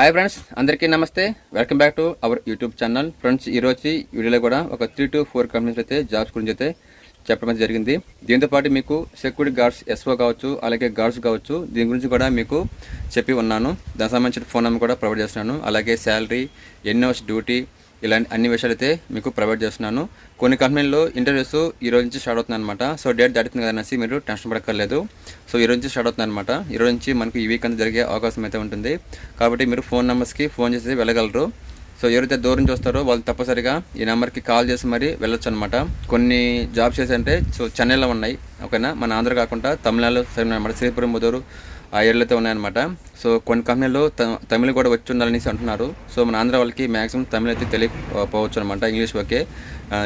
Hi friends అందరికీ నమస్తే. Welcome back to our YouTube channel friends ఈరోజు వీడియోలో కూడా ఒక త్రీ టు ఫోర్ కంపెనీస్ అయితే జాబ్స్ గురించి అయితే చెప్పడం జరిగింది. దీంతో పాటు మీకు సెక్యూరిటీ గార్డ్స్ ఎస్ఓ కావచ్చు అలాగే గార్డ్స్ కావచ్చు దీని గురించి కూడా మీకు చెప్పి ఉన్నాను. దానికి సంబంధించిన ఫోన్ నెంబర్ కూడా ప్రొవైడ్ చేస్తున్నాను. అలాగే శాలరీ ఎన్ని అవర్స్ డ్యూటీ ఇలాంటి అన్ని విషయాలు అయితే మీకు ప్రొవైడ్ చేస్తున్నాను. కొన్ని కంపెనీల్లో ఇంటర్వ్యూస్ ఈ రోజు నుంచి స్టార్ట్ అవుతుంది అనమాట సో డేట్ దాటుతుంది కదా మీరు టెన్షన్ పడక్కర్లేదు. సో ఈ రోజు నుంచి స్టార్ట్ అవుతుంది అనమాట ఈ రోజు నుంచి మనకు ఈ వీక్ అంతా జరిగే అవకాశం అయితే ఉంటుంది. కాబట్టి మీరు ఫోన్ నెంబర్స్కి ఫోన్ చేసి వెళ్ళగలరు. సో ఎవరైతే దూరం చూస్తారో వాళ్ళు తప్పనిసరిగా ఈ నెంబర్కి కాల్ చేసి మరి వెళ్ళొచ్చు అనమాట కొన్ని జాబ్స్ చేసి అంటే సో చెన్నైలో ఉన్నాయి. ఓకేనా? మన ఆంధ్ర కాకుండా తమిళనాడులో సైడ్ అనమాట శ్రీపురం ముదూరు ఆ ఏరియాలో అయితే ఉన్నాయన్నమాట. సో కొన్ని కంపెనీలు తమిళ తమిళ్ కూడా వచ్చి ఉండాలనేసి అంటున్నారు. సో మన ఆంధ్ర వాళ్ళకి మ్యాక్సిమం తమిళ్ అయితే తెలియకపోవచ్చు అనమాట ఇంగ్లీష్ ఓకే.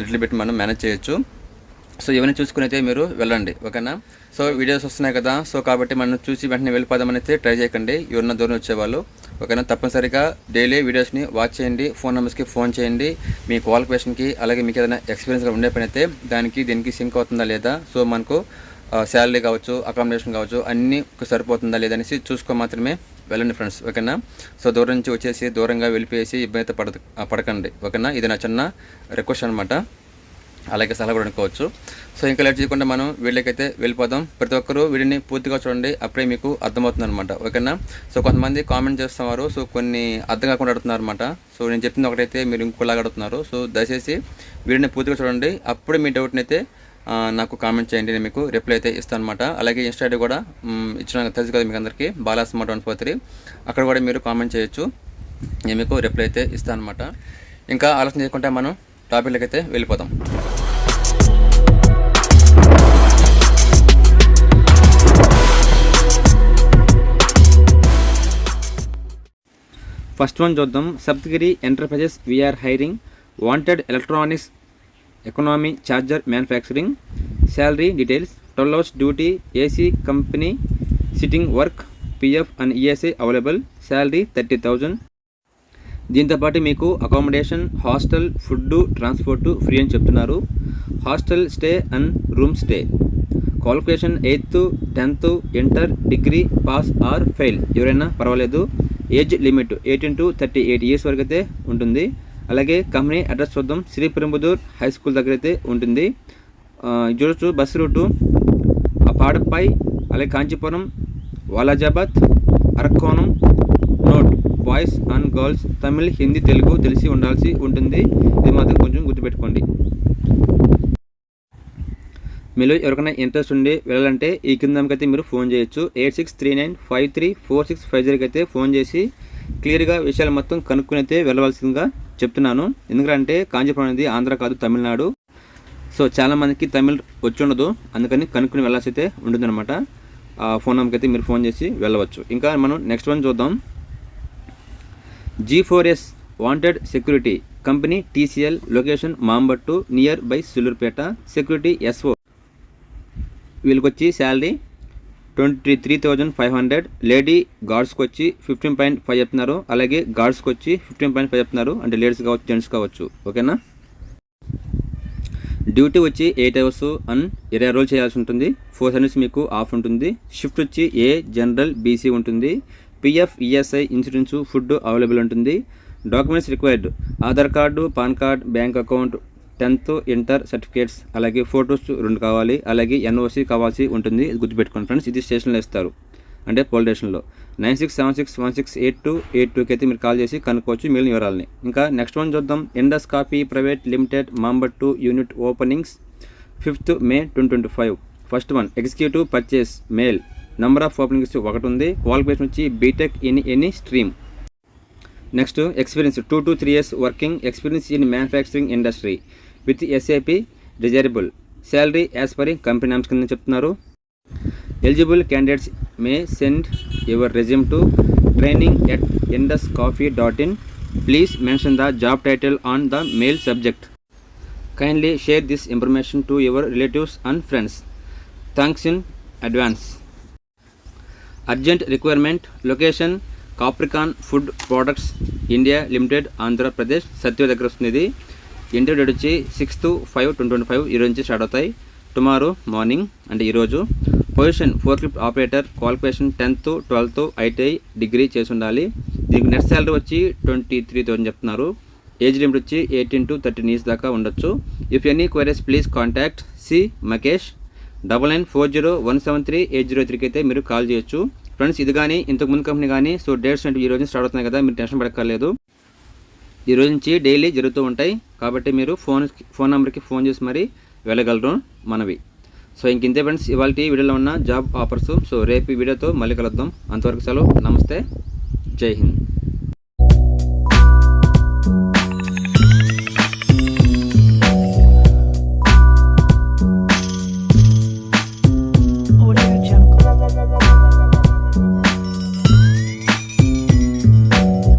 లిటిల్ బిట్ మనం మేనేజ్ చేయొచ్చు. సో ఇవన్నీ చూసుకుని అయితే మీరు వెళ్ళండి. ఓకేనా? సో వీడియోస్ వస్తున్నాయి కదా. సో కాబట్టి మనం చూసి వెంటనే వెళ్ళిపోదామని అయితే ట్రై చేయకండి. ఎవరన్నా దూరం వచ్చేవాళ్ళు. ఓకేనా? తప్పనిసరిగా డైలీ వీడియోస్ని వాచ్ చేయండి. ఫోన్ నెంబర్స్కి ఫోన్ చేయండి. మీ క్వాలిఫికేషన్కి అలాగే మీకు ఏదైనా ఎక్స్పీరియన్స్ ఉండే పని అయితే దానికి దీనికి సింక్ అవుతుందా లేదా? సో మనకు శాలరీ కావచ్చు అకామిడేషన్ కావచ్చు అన్నీ సరిపోతుందా లేదా అనేసి చూసుకో మాత్రమే వెళ్ళండి ఫ్రెండ్స్ ఓకేనా? సో దూరం నుంచి వచ్చేసి దూరంగా వెళ్ళిపోయేసి ఇబ్బంది పడ పడకండి ఓకేనా? ఇది నా చిన్న రిక్వెస్ట్ అనమాట అలాగే సలహా కూడా అనుకోవచ్చు. సో ఇంకా లేట్ చేయకుండా మనం వీళ్ళకైతే వెళ్ళిపోదాం. ప్రతి ఒక్కరూ వీడిని పూర్తిగా చూడండి అప్పుడే మీకు అర్థమవుతుంది అనమాట ఓకేనా? సో కొంతమంది కామెంట్ చేస్తున్నారు సో కొన్ని అర్థం కాకుండా అడుగుతున్నారు అనమాట సో నేను చెప్పింది ఒకటైతే మీరు ఇంకోలాగా అడుగుతున్నారు. సో దయచేసి వీడిని పూర్తిగా చూడండి అప్పుడే మీ డౌట్ని అయితే నాకు కామెంట్ చేయండి నేను మీకు రిప్లై అయితే ఇస్తాను అనమాట అలాగే ఇన్స్టా కూడా ఇచ్చిన తెలుసు కదా మీకు అందరికీ Bala smart one four three. అక్కడ కూడా మీరు కామెంట్ చేయొచ్చు. నేను మీకు రిప్లై అయితే ఇస్తాను అనమాట ఇంకా ఆలోచన చేయకుండా మనం టాపిక్లకి అయితే వెళ్ళిపోతాం ఫస్ట్ వన్ చూద్దాం. Saptagiri enterprises we are hiring wanted electronics economy charger manufacturing salary details twelve hours duty AC company sitting work PF and ESI available salary thirty thousand. దీంతోపాటు మీకు accommodation hostel food transport free అని చెప్తున్నారు. Hostel stay and room stay. Qualification eighth tenth inter degree pass or fail. ఎవరైనా పర్వాలేదు. Age limit eighteen to thirty eight years వరకు అయితే ఉంటుంది. అలాగే కంపెనీ అడ్రస్ చూద్దాం. శ్రీ పెరుంబుదూర్ హై స్కూల్ దగ్గర అయితే ఉంటుంది చూడొచ్చు బస్ రూటు. ఆ పాడపై అలాగే Kanchipuram Walajabad Arakkonam note boys and girls Tamil Hindi Telugu తెలిసి ఉండాల్సి ఉంటుంది. ఇది మాత్రం కొంచెం గుర్తుపెట్టుకోండి. మీలో ఎవరికైనా ఇంట్రెస్ట్ ఉండి వెళ్ళాలంటే ఈ కింద అయితే మీరు ఫోన్ చేయొచ్చు. Eight six three nine five three four six five జీరోకి అయితే ఫోన్ చేసి క్లియర్గా విషయాలు మొత్తం కనుక్కునైతే అయితే వెళ్ళవలసిందిగా చెప్తున్నాను. ఎందుకంటే కాంచీపురం అనేది ఆంధ్ర కాదు తమిళనాడు. సో చాలామందికి తమిళ్ వచ్చి ఉండదు అందుకని కనుక్కుని వెళ్ళాల్సి అయితే ఉంటుందన్నమాట. ఆ ఫోన్ నెంబర్కి అయితే మీరు ఫోన్ చేసి వెళ్ళవచ్చు. ఇంకా మనం నెక్స్ట్ వన్ చూద్దాం. G four S wanted security company TCL location Mambattu near by Sullurpeta security SO వీళ్ళకి వచ్చి salary twenty three thousand five hundred lady గార్డ్స్కి వచ్చి ఫిఫ్టీన్ పాయింట్ ఫైవ్ చెప్తున్నారు. అలాగే గార్డ్స్కి వచ్చి ఫిఫ్టీన్ పాయింట్ ఫైవ్ చెప్తున్నారు. అంటే లేడీస్ కావచ్చు జెంట్స్ కావచ్చు. ఓకేనా? డ్యూటీ వచ్చి ఎయిట్ అవర్స్ అండ్ ఇరవై రోజులు చేయాల్సి ఉంటుంది. ఫోర్ సర్వీస్ మీకు ఆఫ్ ఉంటుంది. షిఫ్ట్ వచ్చి ఏ జనరల్ బీసీ ఉంటుంది. PF ESI insurance food available ఉంటుంది. Documents required Aadhaar card PAN card bank account tenth inter certificates అలాగే ఫొటోస్ రెండు కావాలి అలాగే ఎన్ఓసి కావాల్సి ఉంటుంది గుర్తుపెట్టుకోండి ఫ్రెండ్స్ ఇది స్టేషన్లో ఇస్తారు అంటే పోలీస్ స్టేషన్లో. Nine six seven six one six eight two eight టూకి అయితే మీరు కాల్ చేసి కనుక్కోవచ్చు మిగిలిన వివరాలని. ఇంకా నెక్స్ట్ వన్ చూద్దాం. Indus coffee private limited మాంబర్ two unit openings fifth May twenty twenty five. First one executive purchase male number of openings ఒకటి ఉంది క్వాలిఫికేషన్ వచ్చి BTech in any stream. Next experience two to three years working experience in manufacturing industry. With SAP desirable salary as per company norms కింద చెప్తున్నారు. Eligible candidates may send your resume to training at Indus coffee dot in. Please mention the job title on the mail subject. Kindly share this information to your relatives and friends thanks in advance urgent requirement location Capricorn food products India limited Andhra Pradesh Satya దగ్గర వస్తుంది ఇది inter date వచ్చి sixth five twenty twenty five ఈ రోజు నుంచి start అవుతాయి. Tomorrow morning అంటే ఈరోజు position four clip operator qualification tenth twelfth ITI degree చేసి ఉండాలి. దీనికి నెట్ శాలరీ వచ్చి ట్వంటీ త్రీ థౌసండ్ చెప్తున్నారు. ఏజ్ లిమిట్ వచ్చి ఎయిటీన్ టు థర్టీన్ ఇయర్స్ దాకా ఉండొచ్చు. If any queries please contact C Makesh double nine four zero one seven three eight zero త్రీకి అయితే మీరు కాల్ చేయొచ్చు. ఫ్రెండ్స్ ఇది కానీ ఇంతకు ముందు కంపెనీ కానీ సో డేట్స్ అంటే ఈ రోజు స్టార్ట్ అవుతున్నాయి కదా మీరు టెన్షన్ పడక్కర్లేదు. ఈ రోజు నుంచి డైలీ జరుగుతూ ఉంటాయి. కాబట్టి మీరు ఫోన్ ఫోన్ నెంబర్కి ఫోన్ చేసి మరీ వెళ్ళగలరు మనవి. సో ఇంక ఇంతే ఫ్రెండ్స్ ఇవాళ వీడియోలో ఉన్న జాబ్ ఆఫర్స్. సో రేపు వీడియోతో మళ్ళీ కలుద్దాం. అంతవరకు సెలవు. నమస్తే. జై హింద్.